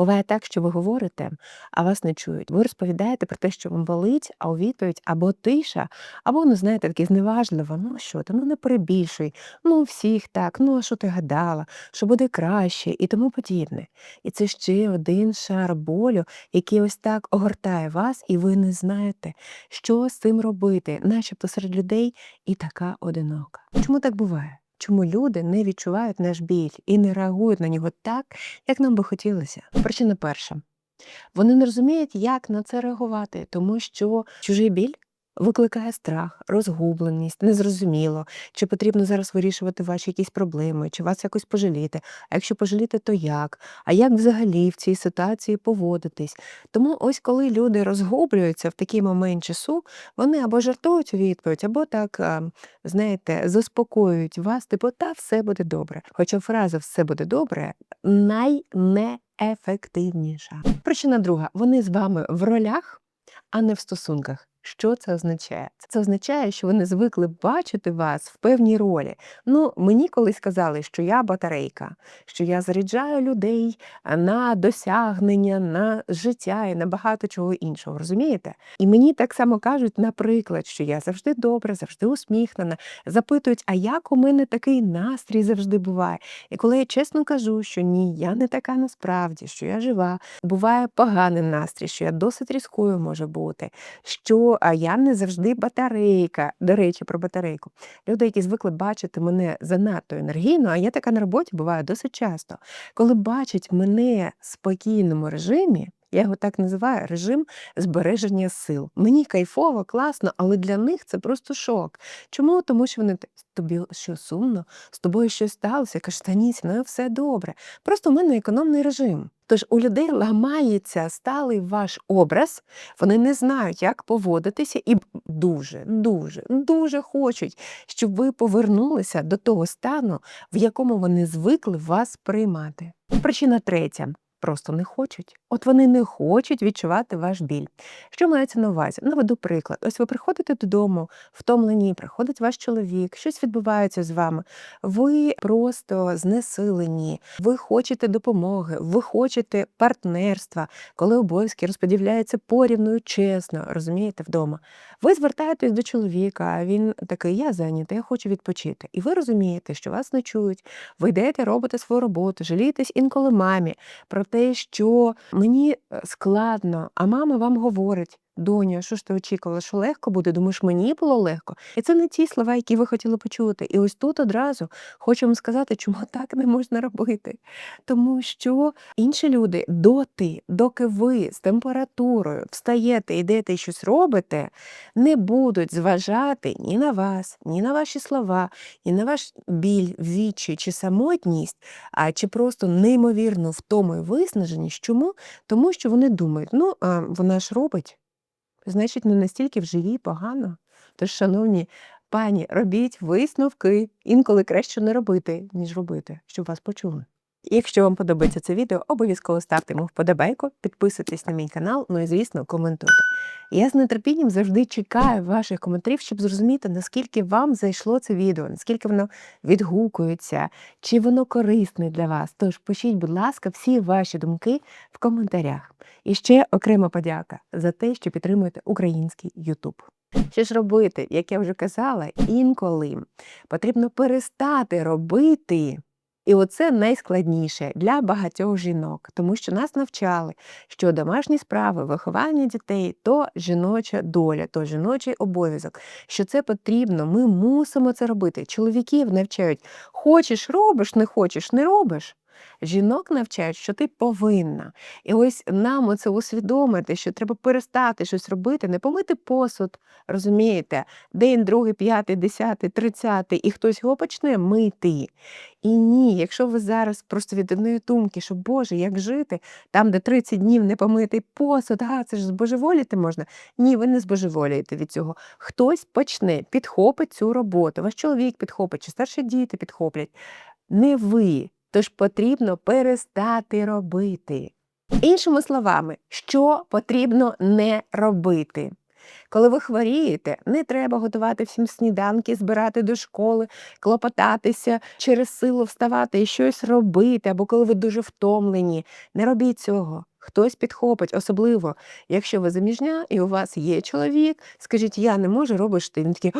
Буває так, що ви говорите, а вас не чують. Ви розповідаєте про те, що вам болить, а у відповідь або тиша, або, ну, знаєте, таке зневажливо, ну що ти, ну не перебільшуй, ну всіх так, ну а що ти гадала, що буде краще і тому подібне. І це ще один шар болю, який ось так огортає вас, і ви не знаєте, що з цим робити, начебто серед людей і така одинока. Чому так буває? Чому люди не відчувають наш біль і не реагують на нього так, як нам би хотілося? Причина перша. Вони не розуміють, як на це реагувати, тому що чужий біль викликає страх, розгубленість, незрозуміло, чи потрібно зараз вирішувати ваші якісь проблеми, чи вас якось пожаліти. А якщо пожаліти, то як? А як взагалі в цій ситуації поводитись? Тому ось коли люди розгублюються в такий момент часу, вони або жартують у відповідь, або так, знаєте, заспокоюють вас, типу, та все буде добре. Хоча фраза все буде добре найнеефективніша. Причина друга: вони з вами в ролях, а не в стосунках. Що це означає? Це означає, що вони звикли бачити вас в певній ролі. Ну, мені колись казали, що я батарейка, що я заряджаю людей на досягнення, на життя і на багато чого іншого. Розумієте? І мені так само кажуть, наприклад, що я завжди добра, завжди усміхнена. Запитують, а як у мене такий настрій завжди буває? І коли я чесно кажу, що ні, я не така насправді, що я жива, буває поганий настрій, що я досить різкою можу бути. що а я не завжди батарейка. До речі, про батарейку. Люди, які звикли бачити мене занадто енергійно, а я така на роботі буває досить часто. Коли бачать мене в спокійному режимі, я його так називаю режим збереження сил. Мені кайфово, класно, але для них це просто шок. Чому? Тому що вони тобі що сумно, з тобою щось сталося. Кажу, та ні, мною все добре. Просто в мене економний режим. Тож у людей ламається сталий ваш образ, вони не знають, як поводитися, і дуже, дуже, дуже хочуть, щоб ви повернулися до того стану, в якому вони звикли вас приймати. Причина третя просто не хочуть. От вони не хочуть відчувати ваш біль. Що мається на увазі? Наведу приклад. Ось ви приходите додому, втомлені, приходить ваш чоловік, щось відбувається з вами. Ви просто знесилені, ви хочете допомоги, ви хочете партнерства, коли обов'язки розподіляються порівною чесно, розумієте, вдома. Ви звертаєтесь до чоловіка, а він такий, я зайнятий, я хочу відпочити. І ви розумієте, що вас не чують, ви йдете, робите свою роботу, жалієтесь інколи мамі про те, що мені е, складно, а мама вам говорить. Доню, що ж ти очікувала, що легко буде? Думаєш, мені було легко. І це не ті слова, які ви хотіли почути. І ось тут одразу хочу вам сказати, чому так не можна робити. Тому що інші люди доти, доки ви з температурою встаєте, йдете і щось робите, не будуть зважати ні на вас, ні на ваші слова, ні на ваш біль, вічі чи самотність, а чи просто неймовірно втому і виснаженість. Чому? Тому що вони думають, ну, а вона ж робить. Значить, не настільки в їй погано. Тож, шановні пані, робіть висновки. Інколи краще не робити, ніж робити, щоб вас почули. Якщо вам подобається це відео, обов'язково ставте йому вподобайку, підписуйтесь на мій канал, ну і, звісно, коментуйте. Я з нетерпінням завжди чекаю ваших коментарів, щоб зрозуміти, наскільки вам зайшло це відео, наскільки воно відгукується, чи воно корисне для вас. Тож пишіть, будь ласка, всі ваші думки в коментарях. І ще окрема подяка за те, що підтримуєте український Ютуб. Що ж робити, як я вже казала, інколи потрібно перестати робити. І оце найскладніше для багатьох жінок, тому що нас навчали, що домашні справи, виховання дітей то жіноча доля, то жіночий обов'язок, що це потрібно, ми мусимо це робити. Чоловіків навчають, хочеш робиш, не хочеш, не робиш. Жінок навчають, що ти повинна. І ось нам оце усвідомити, що треба перестати щось робити, не помити посуд, розумієте, день, другий, п'ятий, десятий, тридцятий, і хтось його почне мити. І ні, якщо ви зараз просто від одної думки, що Боже, як жити, там, де 30 днів не помитий посуд, а це ж збожеволіти можна. Ні, ви не збожеволієте від цього. Хтось почне, підхопить цю роботу. Ваш чоловік підхопить, чи старші діти підхоплять. Не ви. Тож потрібно перестати робити. Іншими словами, що потрібно не робити? Коли ви хворієте, не треба готувати всім сніданки, збирати до школи, клопотатися, через силу вставати і щось робити, або коли ви дуже втомлені. Не робіть цього. Хтось підхопить, особливо, якщо ви заміжня і у вас є чоловік, скажіть, я не можу, робиш ти. Він такий,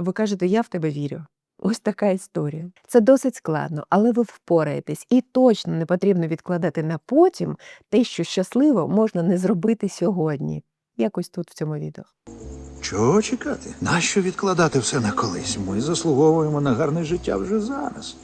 ви кажете, я в тебе вірю. Ось така історія. Це досить складно, але ви впораєтесь, і точно не потрібно відкладати на потім те, що щасливо можна не зробити сьогодні. Якось тут в цьому відео. Чого чекати? Нащо відкладати все на колись? Ми заслуговуємо на гарне життя вже зараз.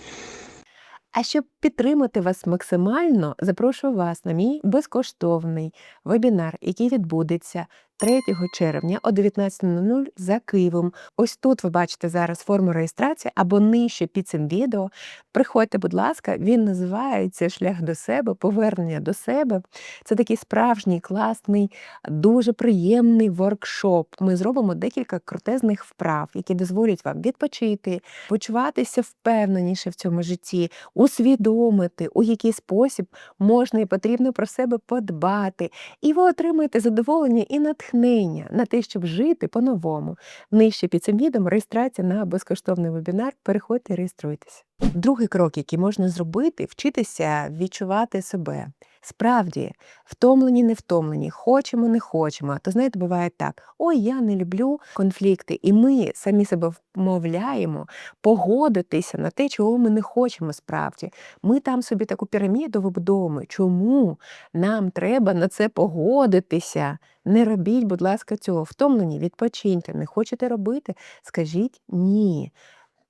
А щоб підтримати вас максимально, запрошую вас на мій безкоштовний вебінар, який відбудеться 3 червня о 19.00 за Києвом. Ось тут ви бачите зараз форму реєстрації або нижче під цим відео. Приходьте, будь ласка, він називається Шлях до себе, повернення до себе. Це такий справжній, класний, дуже приємний воркшоп. Ми зробимо декілька крутезних вправ, які дозволять вам відпочити, почуватися впевненіше в цьому житті, усвідомити, у який спосіб можна і потрібно про себе подбати. І ви отримаєте задоволення і натхнення на те, щоб жити по-новому. Нижче під цим відом реєстрація на безкоштовний вебінар. Переходьте і реєструйтесь. Другий крок, який можна зробити, вчитися відчувати себе. Справді, втомлені, не втомлені, хочемо, не хочемо. То знаєте, буває так: ой, я не люблю конфлікти, і ми самі себе вмовляємо погодитися на те, чого ми не хочемо справді. Ми там собі таку піраміду вибудовуємо. Чому нам треба на це погодитися? Не робіть, будь ласка, цього. Втомлені, відпочиньте. Не хочете робити? Скажіть ні.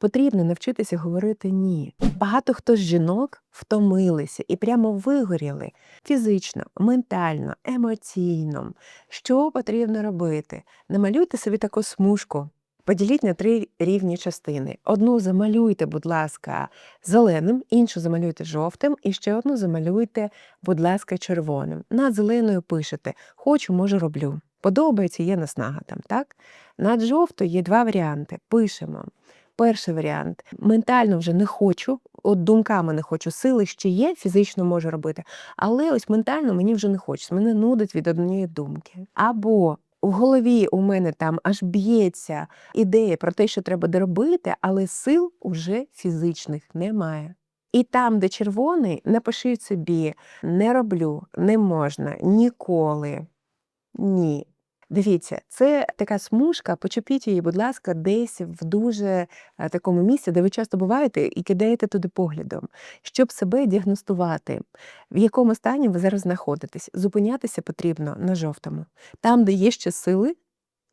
Потрібно навчитися говорити ні. Багато хто з жінок втомилися і прямо вигоріли фізично, ментально, емоційно. Що потрібно робити? Намалюйте собі таку смужку. Поділіть на три рівні частини. Одну замалюйте, будь ласка, зеленим, іншу замалюйте жовтим, і ще одну замалюйте, будь ласка, червоним. Над зеленою пишете Хочу, можу, роблю. Подобається, є наснага там, так? Над жовтою є два варіанти. Пишемо. Перший варіант ментально вже не хочу, от думками не хочу, сили ще є, фізично можу робити, але ось ментально мені вже не хочеться, мене нудить від однієї думки. Або в голові у мене там аж б'ється ідея про те, що треба доробити, але сил уже фізичних немає. І там, де червоний, напишіть собі не роблю, не можна, ніколи. Ні. Дивіться, це така смужка, почепіть її, будь ласка, десь в дуже е, такому місці, де ви часто буваєте, і кидаєте туди поглядом, щоб себе діагностувати, в якому стані ви зараз знаходитесь. Зупинятися потрібно на жовтому. Там, де є ще сили,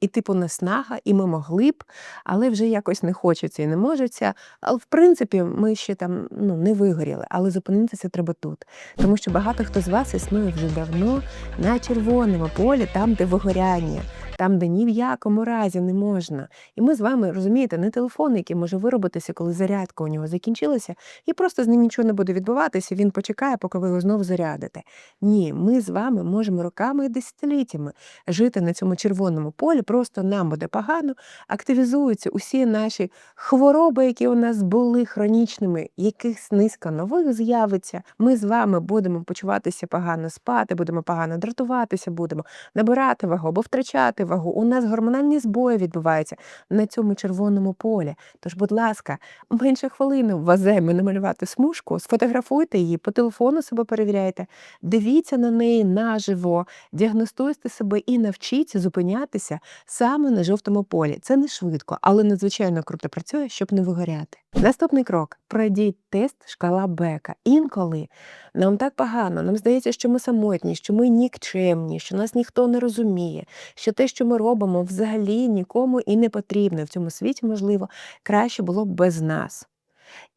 і типу наснага, і ми могли б, але вже якось не хочеться і не можеться. Але в принципі, ми ще там ну, не вигоріли, але зупинитися треба тут. Тому що багато хто з вас існує вже давно на червоному полі, там, де вигоряння, там, де ні в якому разі не можна. І ми з вами розумієте, не телефон, який може виробитися, коли зарядка у нього закінчилася, і просто з ним нічого не буде відбуватися. Він почекає, поки ви його знову зарядите. Ні, ми з вами можемо роками і десятиліттями жити на цьому червоному полі. Просто нам буде погано, активізуються усі наші хвороби, які у нас були хронічними, якихось низка нових з'явиться. Ми з вами будемо почуватися погано спати, будемо погано дратуватися, будемо набирати вагу або втрачати вагу. У нас гормональні збої відбуваються на цьому червоному полі. Тож, будь ласка, менше хвилини в вас займе намалювати смужку, сфотографуйте її, по телефону себе перевіряйте, дивіться на неї наживо, діагностуйте себе і навчіться зупинятися саме на жовтому полі. Це не швидко, але надзвичайно круто працює, щоб не вигоряти. Наступний крок: пройдіть тест шкала Бека. Інколи нам так погано, нам здається, що ми самотні, що ми нікчемні, що нас ніхто не розуміє, що те, що ми робимо, взагалі нікому і не потрібно. В цьому світі, можливо, краще було б без нас.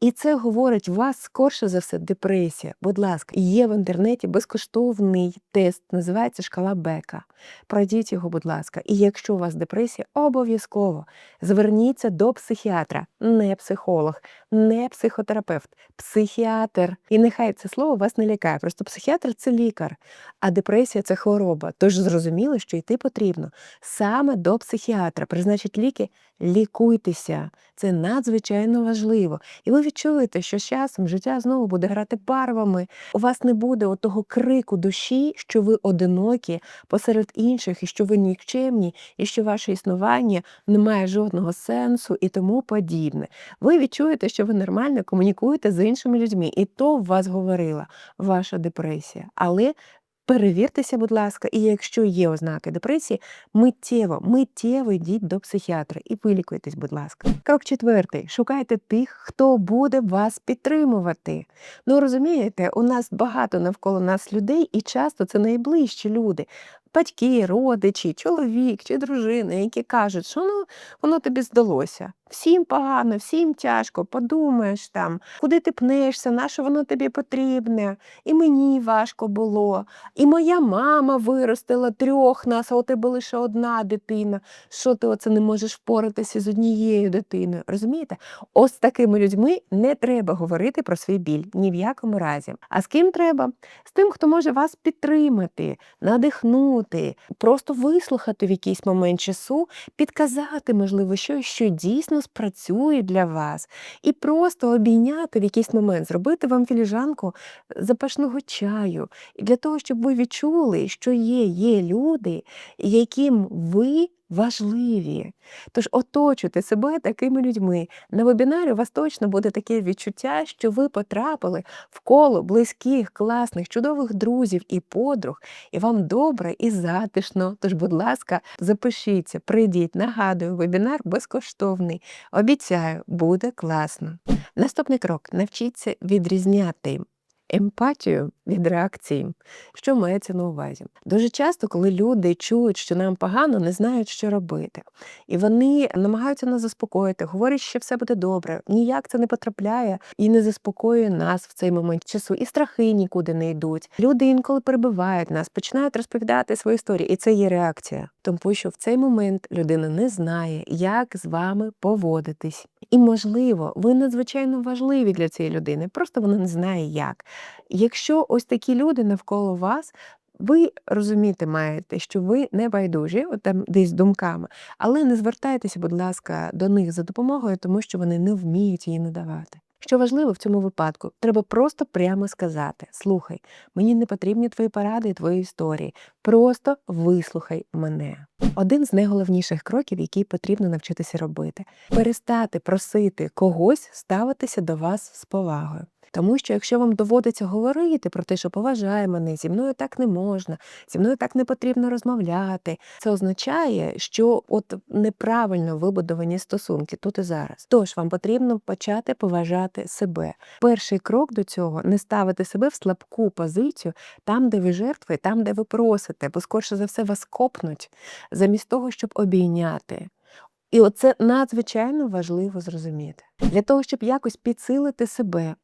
І це говорить у вас скорше за все депресія. Будь ласка, є в інтернеті безкоштовний тест, називається шкала Бека. Пройдіть його, будь ласка. І якщо у вас депресія, обов'язково зверніться до психіатра, не психолог, не психотерапевт, психіатр. І нехай це слово вас не лякає. Просто психіатр це лікар, а депресія це хвороба. Тож зрозуміло, що йти потрібно саме до психіатра. Призначить ліки лікуйтеся. Це надзвичайно важливо. І ви відчуєте, що з часом життя знову буде грати барвами. У вас не буде отого крику душі, що ви одинокі посеред інших, і що ви нікчемні, і що ваше існування не має жодного сенсу і тому подібне. Ви відчуєте, що ви нормально комунікуєте з іншими людьми, і то в вас говорила ваша депресія. Але перевіртеся, будь ласка, і якщо є ознаки депресії, миттєво, миттєво йдіть до психіатра і вилікуйтесь, будь ласка. Крок четвертий: шукайте тих, хто буде вас підтримувати. Ну розумієте, у нас багато навколо нас людей, і часто це найближчі люди. Батьки, родичі, чоловік чи дружина, які кажуть, що ну воно тобі здалося. Всім погано, всім тяжко, подумаєш там, куди ти пнешся, на що воно тобі потрібне, і мені важко було, і моя мама виростила трьох нас, а у тебе лише одна дитина. Що ти оце не можеш впоратися з однією дитиною? Розумієте? Ось з такими людьми не треба говорити про свій біль ні в якому разі. А з ким треба? З тим, хто може вас підтримати, надихнути, просто вислухати в якийсь момент часу, підказати, можливо, щось, що дійсно спрацює для вас, і просто обійняти в якийсь момент, зробити вам філіжанку запашного чаю, і для того, щоб ви відчули, що є, є люди, яким ви важливі. Тож оточуйте себе такими людьми. На вебінарі у вас точно буде таке відчуття, що ви потрапили в коло близьких, класних, чудових друзів і подруг, і вам добре і затишно. Тож, будь ласка, запишіться, прийдіть. Нагадую, вебінар безкоштовний. Обіцяю, буде класно. Наступний крок навчіться відрізняти. Емпатію від реакції, що мається на увазі. Дуже часто, коли люди чують, що нам погано, не знають, що робити. І вони намагаються нас заспокоїти, говорять, що все буде добре. Ніяк це не потрапляє і не заспокоює нас в цей момент часу. І страхи нікуди не йдуть. Люди інколи перебивають нас, починають розповідати свої історії, і це є реакція. Тому що в цей момент людина не знає, як з вами поводитись. І, можливо, ви надзвичайно важливі для цієї людини, просто вона не знає як. Якщо ось такі люди навколо вас, ви розуміти маєте, що ви не байдужі, от там десь думками, але не звертайтеся, будь ласка, до них за допомогою, тому що вони не вміють її надавати. Що важливо в цьому випадку, треба просто прямо сказати: слухай, мені не потрібні твої поради і твої історії. Просто вислухай мене. Один з найголовніших кроків, який потрібно навчитися робити, перестати просити когось ставитися до вас з повагою. Тому що якщо вам доводиться говорити про те, що поважає мене, зі мною так не можна, зі мною так не потрібно розмовляти, це означає, що от неправильно вибудовані стосунки тут і зараз. Тож вам потрібно почати поважати себе. Перший крок до цього не ставити себе в слабку позицію там, де ви жертви, там, де ви просите, бо скорше за все вас копнуть, замість того, щоб обійняти. І оце надзвичайно важливо зрозуміти для того, щоб якось підсилити себе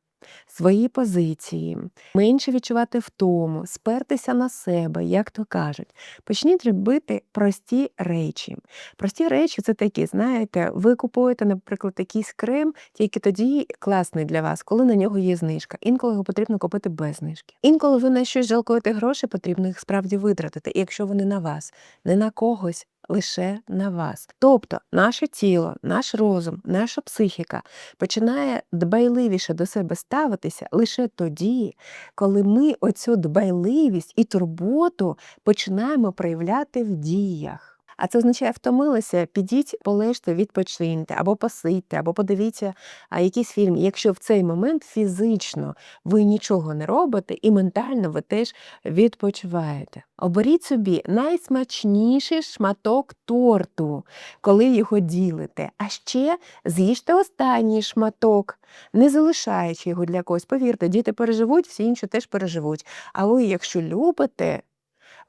свої позиції, менше відчувати втому, спертися на себе, як то кажуть. Почніть робити прості речі. Прості речі це такі, знаєте, ви купуєте, наприклад, якийсь крем, тільки тоді класний для вас, коли на нього є знижка. Інколи його потрібно купити без знижки. Інколи ви на щось жалкуєте гроші, потрібно їх справді витратити, і якщо вони на вас, не на когось. Лише на вас. Тобто наше тіло, наш розум, наша психіка починає дбайливіше до себе ставитися лише тоді, коли ми оцю дбайливість і турботу починаємо проявляти в діях. А це означає втомилися, підіть, полежте, відпочиньте, або посидьте, або подивіться якийсь фільм. Якщо в цей момент фізично ви нічого не робите, і ментально ви теж відпочиваєте. Оберіть собі найсмачніший шматок торту, коли його ділите. А ще з'їжте останній шматок, не залишаючи його для когось. Повірте, діти переживуть, всі інші теж переживуть. А ви, якщо любите,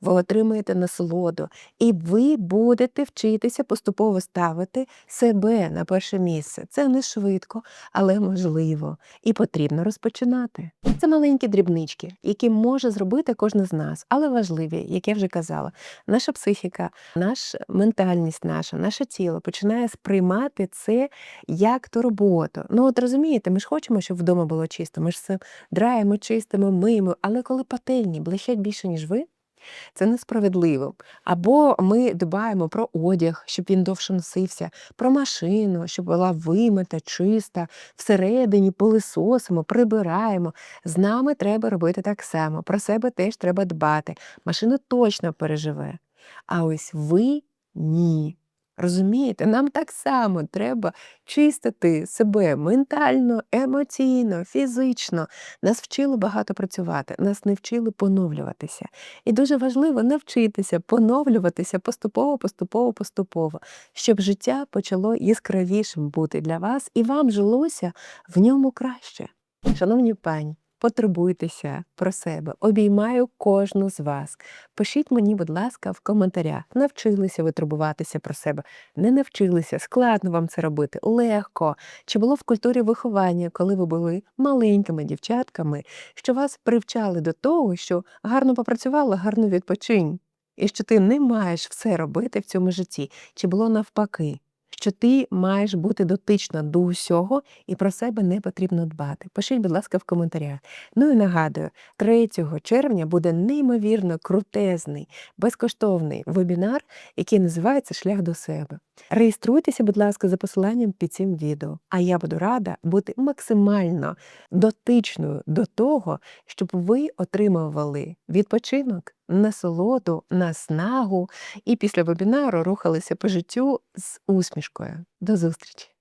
ви отримаєте насолоду, і ви будете вчитися поступово ставити себе на перше місце. Це не швидко, але можливо. І потрібно розпочинати. Це маленькі дрібнички, які може зробити кожен з нас, але важливі, як я вже казала. Наша психіка, наша ментальність, наша, наше тіло починає сприймати це як турботу. Ну от розумієте, ми ж хочемо, щоб вдома було чисто. Ми ж все драємо, чистимо, миємо, але коли пательні блищать більше, ніж ви. Це несправедливо. Або ми дбаємо про одяг, щоб він довше носився, про машину, щоб була вимита, чиста, всередині пилисосимо, прибираємо. З нами треба робити так само. Про себе теж треба дбати. Машина точно переживе. А ось ви ні. Розумієте, нам так само треба чистити себе ментально, емоційно, фізично. Нас вчили багато працювати, нас не вчили поновлюватися. І дуже важливо навчитися поновлюватися поступово, поступово, поступово, щоб життя почало яскравішим бути для вас і вам жилося в ньому краще. Шановні пані, потурбуйтеся про себе, обіймаю кожну з вас. Пишіть мені, будь ласка, в коментарях, навчилися ви турбуватися про себе, не навчилися, складно вам це робити, легко. Чи було в культурі виховання, коли ви були маленькими дівчатками, що вас привчали до того, що гарно попрацювала, гарно відпочинь, і що ти не маєш все робити в цьому житті, чи було навпаки? Що ти маєш бути дотична до усього і про себе не потрібно дбати. Пишіть, будь ласка, в коментарях. Ну і нагадую, 3 червня буде неймовірно крутезний, безкоштовний вебінар, який називається Шлях до себе. Реєструйтеся, будь ласка, за посиланням під цим відео. А я буду рада бути максимально дотичною до того, щоб ви отримували відпочинок, насолоду, наснагу і після вебінару рухалися по життю з усмішкою. До зустрічі!